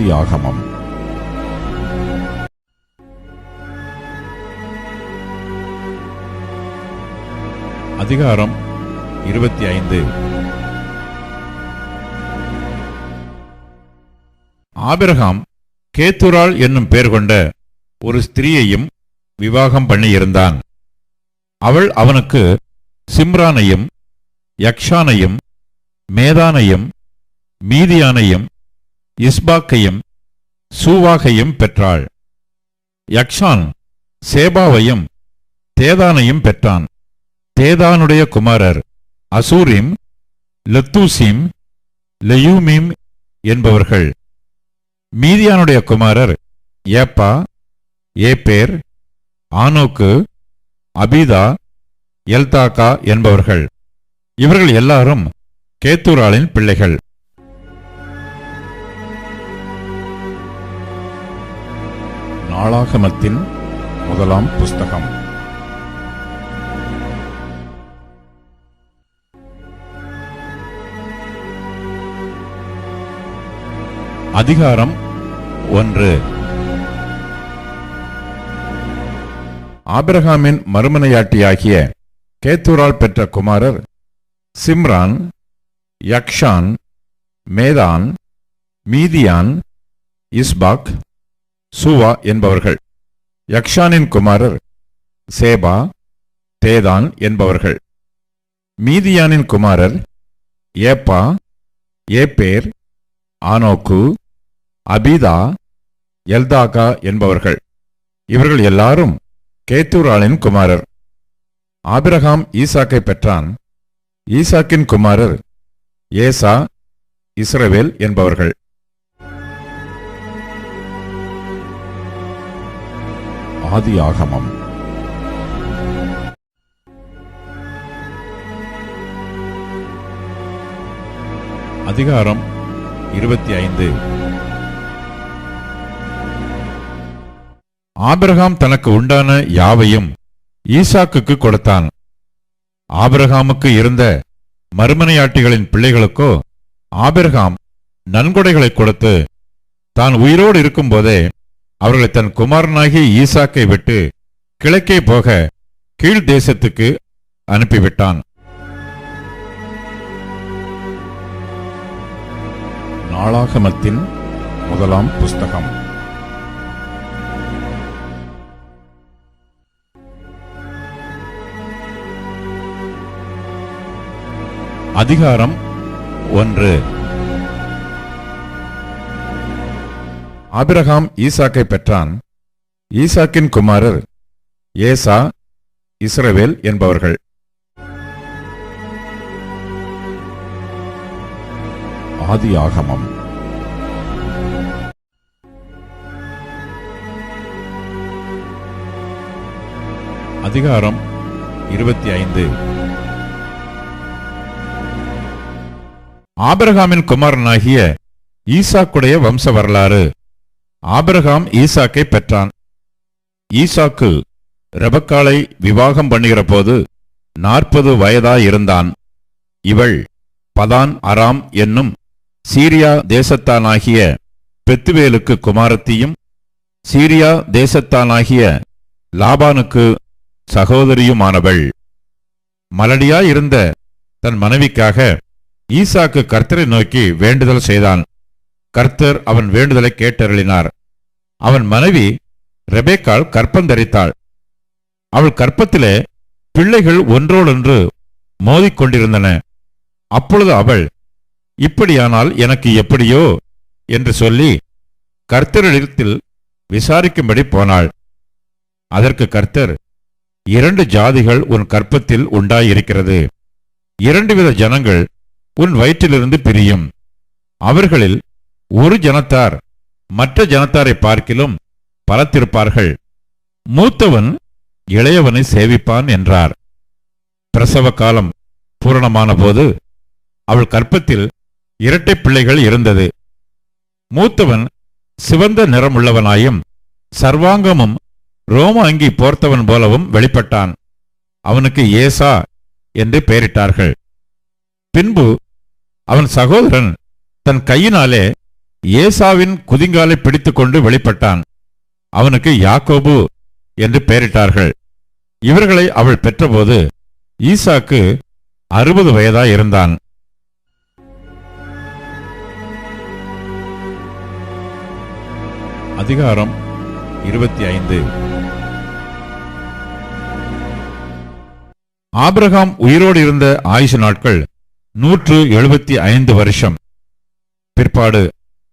ஆதியாகமம் அதிகாரம் இருபத்தி ஐந்து. ஆபிரகாம் கேத்துராள் என்னும் பெயர் கொண்ட ஒரு ஸ்திரீயையும் விவாகம் பண்ணியிருந்தான். அவள் அவனுக்கு சிம்ரானையும் யக்ஷானையும் மேதானையும் மீதியானையும் இஸ்பாக்கையும் சூவாகையும் பெற்றாள். யக்ஷான் சேபாவையும் தேதானையும் பெற்றான். தேதானுடைய குமாரர் அசூரிம் லத்தூசிம் லெயூமீம் என்பவர்கள். மீதியானுடைய குமாரர் ஏப்பா ஏப்பேர் ஆனோக்கு அபீதா எல்தாக்கா என்பவர்கள். இவர்கள் எல்லாரும் கேத்தூராளின் பிள்ளைகள். நாளாகமத்தின் முதலாம் புஸ்தகம். அதிகாரம் ஒன்று. ஆபிரகாமின் மறுமனையாட்டியாகிய கேத்தூரால் பெற்ற குமாரர் சிம்ரான் யக்ஷான் மேதான் மீதியான் இஸ்பாக் சூவா என்பவர்கள். யக்ஷானின் குமாரர் சேபா தேதான் என்பவர்கள். மீதியானின் குமாரர் ஏப்பா ஏப்பேர் ஆனோக்கு அபீதா எல்தாகா என்பவர்கள். இவர்கள் எல்லாரும் கேத்தூராளின் குமாரர். ஆபிரகாம் ஈசாக்கை பெற்றான். ஈசாக்கின் குமாரர் ஏசா இஸ்ரவேல் என்பவர்கள். ஆதியாகமம். அதிகாரம் இருபத்தி ஐந்து. ஆபிரகாம் தனக்கு உண்டான யாவையும் ஈசாக்குக்கு கொடுத்தான். ஆபிரகாமுக்கு இருந்த மறுமனையாட்டிகளின் பிள்ளைகளுக்கோ ஆபிரகாம் நன்கொடைகளை கொடுத்து தான் உயிரோடு இருக்கும்போதே அவர்களை தன் குமாரனாகிய ஈசாக்கை விட்டு கிழக்கே போக கீழ் தேசத்துக்கு அனுப்பிவிட்டான். நாளாகமத்தின் முதலாம் புஸ்தகம். அதிகாரம் ஒன்று. ஆபிரகாம் ஈசாக்கை பெற்றான். ஈசாக்கின் குமாரர் ஏசா இஸ்ரவேல் என்பவர்கள். ஆதியாகமம் அதிகாரம் இருபத்தி ஐந்து. ஆபிரகாமின் குமாரனாகிய ஈசாக்குடைய வம்ச வரலாறு. ஆபிரகாம் ஈசாக்கை பெற்றான். ஈசாக்கு ரெபக்காளை விவாகம் பண்ணுகிற போது நாற்பது வயதாயிருந்தான் இவள் பதான் அராம் என்னும் சீரியா தேசத்தானாகிய பெத்துவேலுக்கு குமாரத்தியும் சீரியா தேசத்தானாகிய லாபானுக்கு சகோதரியுமானவள். மலடியாயிருந்த தன் மனைவிக்காக ஈசாக்கு கர்த்தரை நோக்கி வேண்டுதல் செய்தான். கர்த்தர் அவன் வேண்டுதலை கேட்டருளினார். அவன் மனைவி ரெபேக்கால் கற்பந்தரித்தாள் அவள் கற்பத்திலே பிள்ளைகள் ஒன்றோடொன்று மோதிக்கொண்டிருந்தன. அப்பொழுது அவள் இப்படியானால் எனக்கு எப்படியோ? என்று சொல்லி கர்த்தரிடத்தில் விசாரிக்கும்படி போனாள். அதற்கு கர்த்தர் இரண்டு ஜாதிகள் உன் கற்பத்தில் உண்டாயிருக்கிறது. இரண்டு வித ஜனங்கள் உன் வயிற்றிலிருந்து பிரியும். அவர்களில் ஒரு ஜனத்தார் மற்ற ஜனத்தாரை பார்க்கிலும் பலத்திருப்பார்கள். மூத்தவன் இளையவனை சேவிப்பான் என்றார். பிரசவ காலம் பூரணமான போது அவள் கற்பத்தில் இரட்டை பிள்ளைகள் இருந்தது. மூத்தவன் சிவந்த நிறமுள்ளவனாயும் சர்வாங்கமும் ரோம அங்கி போர்த்தவன் போலவும் வெளிப்பட்டான். அவனுக்கு ஏசா என்று பெயரிட்டார்கள். பின்பு அவன் சகோதரன் தன் கையினாலே ஏசாவின் குதிங்காலை பிடித்துக்கொண்டு வெளிப்பட்டான். அவனுக்கு யாக்கோபு என்று பெயரிட்டார்கள். இவர்களை அவள் பெற்றபோது ஈசாக்கு அறுபது வயதாய் இருந்தான். அதிகாரம் இருபத்தி ஐந்து. ஆபிரகாம் உயிரோடு இருந்த ஆயுசு நாட்கள் நூற்று எழுபத்தி ஐந்து வருஷம். பிற்பாடு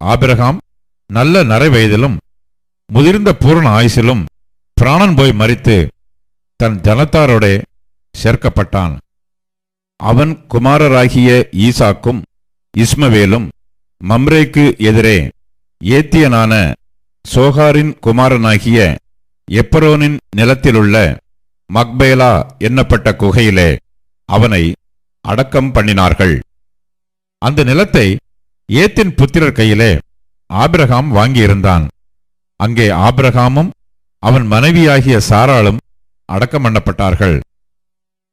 ஆபிரகாம் நல்ல நரை வயதிலும் முதிர்ந்த பூரண ஆயுசிலும் பிராணன் போய் மறித்து தன் ஜனத்தாரோடே சேர்க்கப்பட்டான். அவன் குமாரராகிய ஈசாக்கும் இஸ்மவேலும் மம்ரேக்கு எதிரே ஏத்தியனான சோகாரின் குமாரனாகிய எப்பரோனின் நிலத்திலுள்ள மக்பேலா என்னப்பட்ட குகையிலே அவனை அடக்கம் பண்ணினார்கள். அந்த நிலத்தை ஏத்தின் புத்திரர் கையிலே ஆபிரகாம் வாங்கியிருந்தான். அங்கே ஆபிரகாமும் அவன் மனைவியாகிய சாராளும் அடக்கம் பண்ணப்பட்டார்கள்.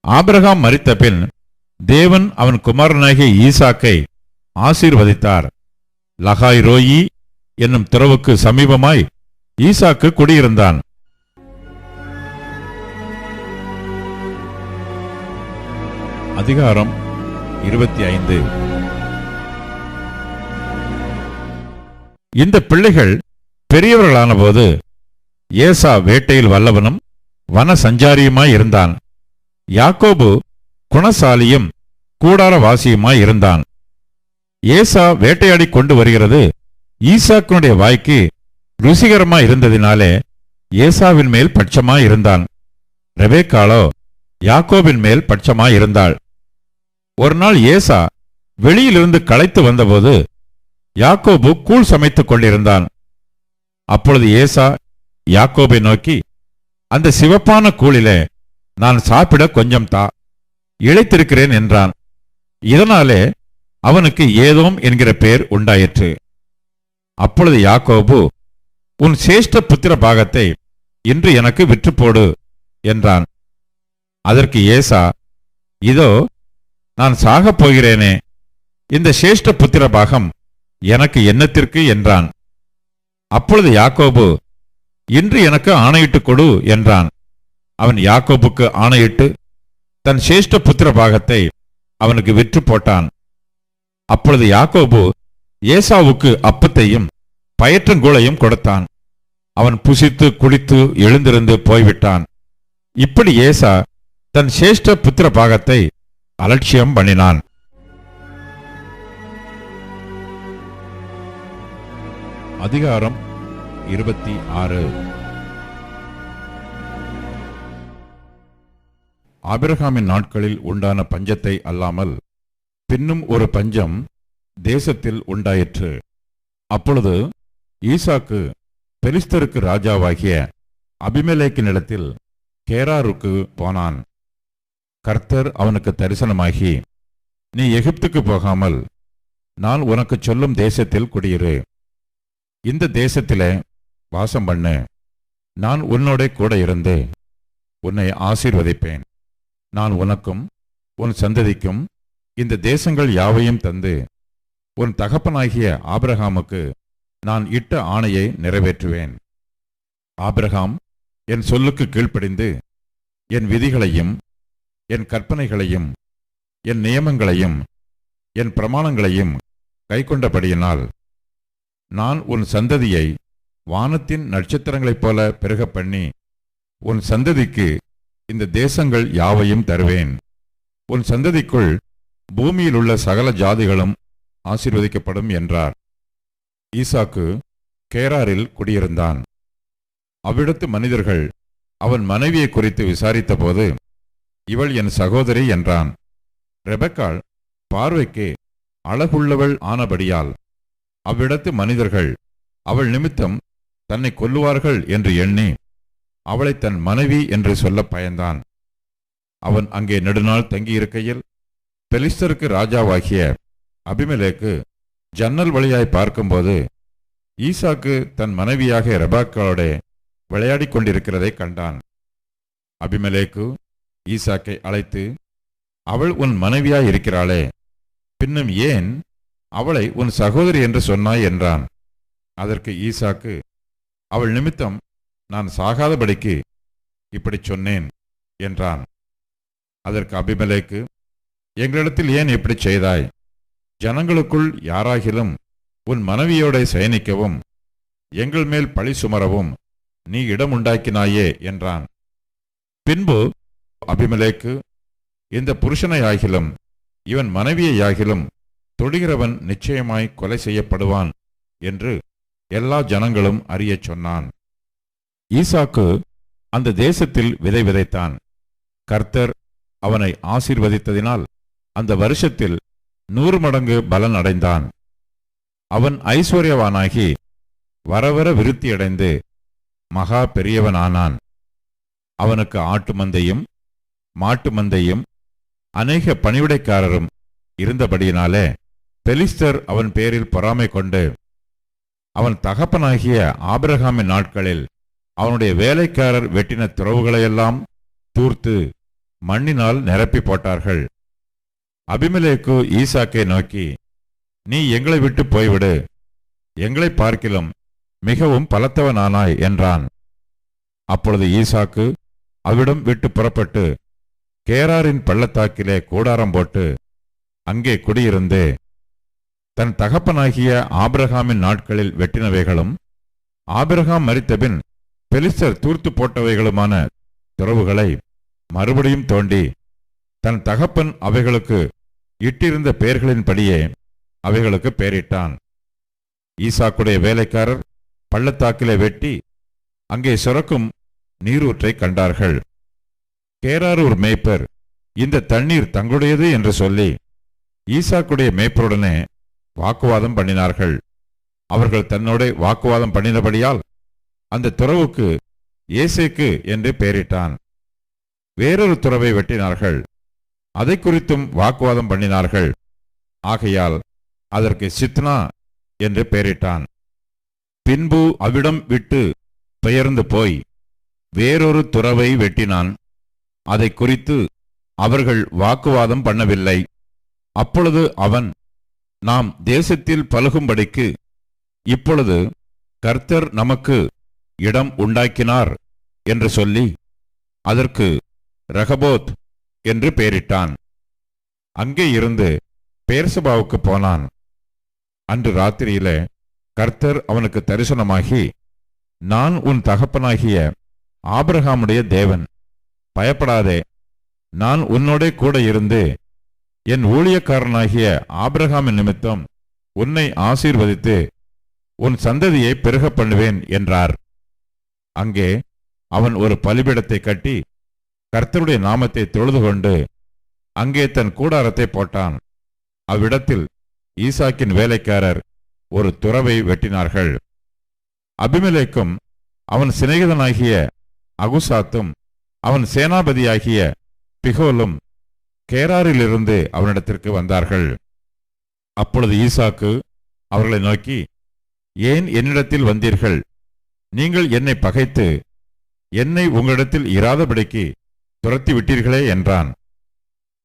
ஆபிரகாம் மறித்த பின் தேவன் அவன் குமாரனாகிய ஈசாக்கை ஆசீர்வதித்தார். லகாய் ரோயி என்னும் துறவுக்கு சமீபமாய் ஈசாக்கு குடியிருந்தான். அதிகாரம் இருபத்தி ஐந்து. இந்த பிள்ளைகள் பெரியவர்களானபோது ஏசா வேட்டையில் வல்லவனும் வன சஞ்சாரியுமாய் இருந்தான். யாக்கோபு குணசாலியும் கூடாரவாசியுமாய் இருந்தான். ஏசா வேட்டையாடி கொண்டு வருகிறது ஈசாக்கினுடைய வாய்க்கு ருசிகரமாய் இருந்ததினாலே ஏசாவின் மேல் பட்சமாய் இருந்தான். ரெபேக்காளோ யாக்கோபின் மேல் பட்சமாய் இருந்தாள். ஒரு நாள் ஏசா வெளியிலிருந்து களைத்து வந்தபோது யாக்கோபு கூழ் சமைத்துக் கொண்டிருந்தான். அப்பொழுது ஏசா யாக்கோபை நோக்கி அந்த சிவப்பான கூழிலே நான் சாப்பிட கொஞ்சம் தா இழைத்திருக்கிறேன் என்றான். இதனாலே அவனுக்கு ஏதோம் என்கிற பெயர் உண்டாயிற்று. அப்பொழுது யாக்கோபு உன் சேஷ்ட புத்திர பாகத்தை இன்று எனக்கு விற்றுப்போடு என்றான். அதற்கு ஏசா இதோ நான் சாகப் போகிறேனே இந்த சேஷ்ட புத்திர பாகம் எனக்கு என்னத்திற்கு என்றான். அப்பொழுது யாக்கோபு இன்று எனக்கு ஆணையிட்டுக் கொடு என்றான். அவன் யாக்கோபுக்கு ஆணையிட்டு தன் சேஷ்ட புத்திர பாகத்தை அவனுக்கு விற்று போட்டான். அப்பொழுது யாக்கோபு ஏசாவுக்கு அப்பத்தையும் பயற்றங்கூளையும் கொடுத்தான். அவன் புசித்து குளித்து எழுந்திருந்து போய்விட்டான். இப்படி ஏசா தன் சேஷ்ட புத்திர பாகத்தை அலட்சியம் பண்ணினான். அதிகாரம் இருபத்தி ஆறு. ஆபிரகாமின் நாட்களில் உண்டான பஞ்சத்தை அல்லாமல் பின்னும் ஒரு பஞ்சம் தேசத்தில் உண்டாயிற்று. அப்பொழுது ஈசாக்கு பெலிஸ்தருக்கு ராஜாவாகிய அபிமெலேக்கினிடத்தில் கேராருக்கு போனான். கர்த்தர் அவனுக்கு தரிசனமாகி நீ எகிப்துக்கு போகாமல் நான் உனக்கு சொல்லும் தேசத்தில் குடியிரு. இந்த தேசத்திலே வாசம் பண்ணு. நான் உன்னோட கூட இருந்து உன்னை ஆசீர்வதிப்பேன். நான் உனக்கும் உன் சந்ததிக்கும் இந்த தேசங்கள் யாவையும் தந்து உன் தகப்பனாகிய ஆபிரகாமுக்கு நான் இட்ட ஆணையை நிறைவேற்றுவேன். ஆபிரகாம் என் சொல்லுக்கு கீழ்ப்படிந்து என் விதிகளையும் என் கற்பனைகளையும் என் நியமங்களையும் என் பிரமாணங்களையும் கைக்கொண்டபடியினால் நான் உன் சந்ததியை வானத்தின் நட்சத்திரங்களைப் போல பெருகப் பண்ணி உன் சந்ததிக்கு இந்த தேசங்கள் யாவையும் தருவேன். உன் சந்ததிக்குள் பூமியில் உள்ள சகல ஜாதிகளும் ஆசீர்வதிக்கப்படும் என்றார். ஈசாக்கு கேராரில் குடியிருந்தான். அவ்விடத்து மனிதர்கள் அவன் மனைவியை குறித்து விசாரித்தபோது இவள் என் சகோதரி என்றான். ரெபக்காள் பார்வைக்கு அழகுள்ளவள் ஆனபடியால் அவ்விடத்து மனிதர்கள் அவள் நிமித்தம் தன்னை கொல்லுவார்கள் என்று எண்ணி அவளை தன் மனைவி என்று சொல்ல பயந்தான். அவன் அங்கே நெடுநாள் தங்கியிருக்கையில் பெலிஸ்தருக்கு ராஜாவாகிய அபிமலேக்கு ஜன்னல் வழியாய் பார்க்கும்போது ஈசாக்கு தன் மனைவியாக ரெபாக்களோட விளையாடிக் கொண்டிருக்கிறதை கண்டான். அபிமலேக்கு ஈசாக்கை அழைத்து அவள் உன் மனைவியாய் இருக்கிறாளே பின்னும் ஏன் அவளை உன் சகோதரி என்று சொன்னாய் என்றான். அதற்கு ஈசாக்கு அவள் நிமித்தம் நான் சாகாதபடிக்கு இப்படி சொன்னேன் என்றான். அதற்கு அபிமலேக்கு எங்களிடத்தில் ஏன் இப்படி செய்தாய்? ஜனங்களுக்குள் யாராகிலும் உன் மனைவியோட சயனிக்கவும் எங்கள் மேல் பழி சுமரவும் நீ இடம் உண்டாக்கினாயே என்றான். பின்பு அபிமலேக்கு இந்த புருஷனை ஆகிலும் இவன் மனைவியை ஆகிலும் தொடுகிறவன் நிச்சயமாய் கொலை செய்யப்படுவான் என்று எல்லா ஜனங்களும் அறியச் சொன்னான். ஈசாக்கு அந்த தேசத்தில் விதை விதைத்தான். கர்த்தர் அவனை ஆசீர்வதித்ததினால் அந்த வருஷத்தில் நூறு மடங்கு பலன் அடைந்தான். அவன் ஐஸ்வர்யவானாகி வரவர விருத்தியடைந்து மகா பெரியவனானான். அவனுக்கு ஆட்டு மந்தையும் மாட்டு மந்தையும் அநேக பணிவிடைக்காரரும் இருந்தபடியினாலே பெலிஸ்தர் அவன் பேரில் பொறாமை கொண்டு அவன் தகப்பனாகிய ஆபிரகாமின் நாட்களில் அவனுடைய வேலைக்காரர் வெட்டின துறவுகளையெல்லாம் தூர்த்து மண்ணினால் நிரப்பி போட்டார்கள். அபிமலேக்கு ஈசாக்கை நோக்கி நீ எங்களை விட்டு போய்விடு. எங்களை பார்க்கிலும் மிகவும் பலத்தவனானாய் என்றான். அப்பொழுது ஈசாக்கு அவ்விடம் விட்டு புறப்பட்டு கேராரின் பள்ளத்தாக்கிலே கூடாரம் போட்டு அங்கே குடியிருந்து. தன் தகப்பனாகிய ஆபிரகாமின் நாட்களில் வெட்டினவைகளும் ஆபிரகாம் மரித்தபின் பெலிஸ்டர் தூர்த்து போட்டவைகளுமான துறவுகளை மறுபடியும் தோண்டி தன் தகப்பன் அவைகளுக்கு இட்டிருந்த பெயர்களின்படியே அவைகளுக்கு பெயரிட்டான். ஈசாக்குடைய வேலைக்காரர் பள்ளத்தாக்கிலே வெட்டி அங்கே சுரக்கும் நீரூற்றை கண்டார்கள். கேராரூர் மேய்ப்பர் இந்த தண்ணீர் தங்களுடையது? என்று சொல்லி ஈசாக்குடைய மேய்ப்பருடனே வாக்குவாதம் பண்ணினார்கள். அவர்கள் தன்னோட வாக்குவாதம் பண்ணினபடியால் அந்த துறவுக்கு ஏசேக்கு என்று பெயரிட்டான். வேறொரு துறவை வெட்டினார்கள். அதை குறித்தும் வாக்குவாதம் பண்ணினார்கள். ஆகையால் அதற்கு சித்னா என்று பெயரிட்டான். பின்பு அவ்விடம் விட்டு பெயர்ந்து போய் வேறொரு துறவை வெட்டினான். அதை குறித்து அவர்கள் வாக்குவாதம் பண்ணவில்லை. அப்பொழுது அவன் நாம் தேசத்தில் பழகும்படிக்கு இப்பொழுது கர்த்தர் நமக்கு இடம் உண்டாக்கினார் என்று சொல்லி அதற்கு ரகபோத் என்று பெயரிட்டான். அங்கே இருந்து பேர்சபாவுக்கு போனான். அன்று ராத்திரியிலே கர்த்தர் அவனுக்கு தரிசனமாகி நான் உன் தகப்பனாகிய ஆபிரகாமுடைய தேவன். பயப்படாதே. நான் உன்னோட கூட இருந்து என் ஊழியக்காரனாகிய ஆபிரகாமின் நிமித்தம் உன்னை ஆசீர்வதித்து உன் சந்ததியை பெருக பண்ணுவேன் என்றார். அங்கே அவன் ஒரு பலிபீடத்தை கட்டி கர்த்தருடைய நாமத்தை தொழுது கொண்டு அங்கே தன் கூடாரத்தை போட்டான். அவ்விடத்தில் ஈசாக்கின் வேலைக்காரர் ஒரு துறவை வெட்டினார்கள். அபிமலேக்கும் அவன் சிநேகிதனாகிய அகுசாத்தும் அவன் சேனாபதியாகிய பிகோலும் கேராரிலிருந்து அவனிடத்திற்கு வந்தார்கள். அப்பொழுது ஈசாக்கு அவர்களை நோக்கி ஏன் என்னிடத்தில் வந்தீர்கள்? நீங்கள் என்னை பகைத்து என்னை உங்களிடத்தில் இராதபடிக்கு துரத்தி விட்டீர்களே என்றான்.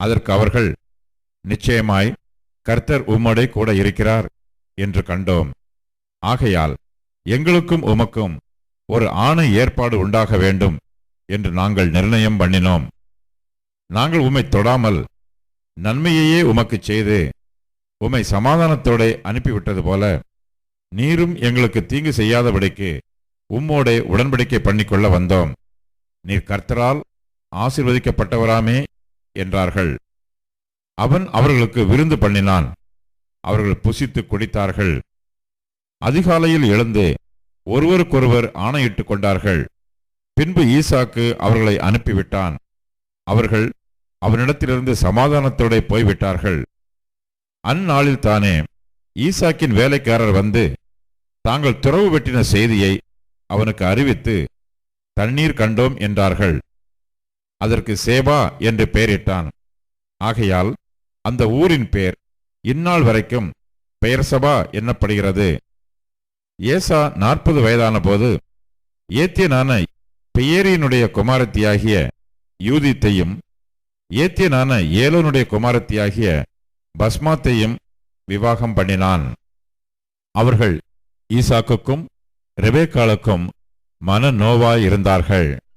அதற்கு அவர்கள் நிச்சயமாய் கர்த்தர் உம்மோடே கூட இருக்கிறார் என்று கண்டோம். ஆகையால் எங்களுக்கும் உமக்கும் ஒரு ஆணை ஏற்பாடு உண்டாக வேண்டும் என்று நாங்கள் நிர்ணயம் பண்ணினோம். நாங்கள் உம்மை தொடாமல் நன்மையையே உமக்கு செய்து உம்மை சமாதானத்தோட அனுப்பிவிட்டது போல நீரும் எங்களுக்கு தீங்கு செய்யாதபடிக்கு உம்மோடே உடன்படிக்கை பண்ணிக்கொள்ள வந்தோம். நீர் கர்த்தரால் ஆசிர்வதிக்கப்பட்டவராமே என்றார்கள். அவன் அவர்களுக்கு விருந்து பண்ணினான். அவர்கள் புசித்து குடித்தார்கள். அதிகாலையில் எழுந்து ஒருவருக்கொருவர் ஆணையிட்டுக் கொண்டார்கள். பின்பு ஈசாக்கு அவர்களை அனுப்பிவிட்டான். அவர்கள் அவனிடத்திலிருந்து சமாதானத்தோட போய்விட்டார்கள். அந்நாளில் தானே ஈசாக்கின் வேலைக்காரர் வந்து தாங்கள் துறவு வெட்டின செய்தியை அவனுக்கு அறிவித்து தண்ணீர் கண்டோம் என்றார்கள். அதற்கு சேபா என்று பெயரிட்டான். ஆகையால் அந்த ஊரின் பேர் இந்நாள் வரைக்கும் பெயர்சபா என்னப்படுகிறது. ஏசா நாற்பது வயதான போது ஏத்தியனான பெயேரியனுடைய குமாரத்தியாகிய யூதித்தையும் ஏத்தியனான ஏலோனுடைய குமாரத்தியாகிய பஸ்மாத்தையும் விவாகம் பண்ணினான். அவர்கள் ஈசாக்குக்கும் ரெபேக்காலுக்கும் மன நோவாய் இருந்தார்கள்.